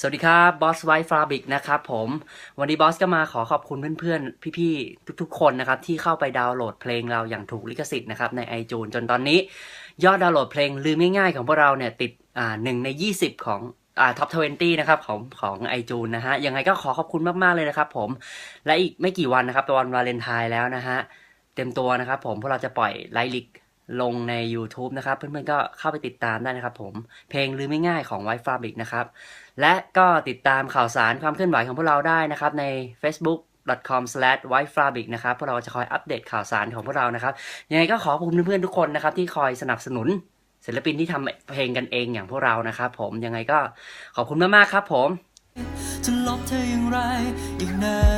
สวัสดีครับบอสไวท์ฟาบิกนะครับผมวันนี้บอสก็มาขอขอบคุณเพื่อนๆ พี่ๆ ทุกๆ คนนะครับ ที่เข้าไปดาวน์โหลดเพลงเราอย่างถูกลิขสิทธิ์นะครับใน iTunes จนตอนนี้ ยอดดาวน์โหลดเพลงลืมง่ายๆ ของพวกเราเนี่ยติดอ่าหนึ่งใน 20 ของอ่าท็อป20นตี้นะครับของของ iTunes นะฮะยังไงก็ขอขอบคุณมากๆเลยนะครับผมและอีกไม่กี่วันนะครับตะวันวาเลนไทน์แล้วนะฮะเต็มตัวนะครับผมพวกเราจะปล่อยไลลิก ลงใน YouTube นะครับ เพื่อนๆก็เข้าไปติดตามได้นะครับผมเพลงลืมไม่ง่ายของ White Fabric นะครับ และก็ติดตามข่าวสารความเคลื่อนไหวของพวกเราได้นะครับ ใน facebook.com/whitefabric นะครับพวกเราจะคอยอัปเดตข่าวสารของพวกเรานะครับ ยังไงก็ขอขอบคุณเพื่อนๆทุกคนนะครับ ที่คอยสนับสนุนศิลปินที่ทำเพลงกันเองอย่างพวกเรานะครับผมยังไงก็ขอบคุณมากๆครับผมจะลบเธออย่างไรอีกนานไหม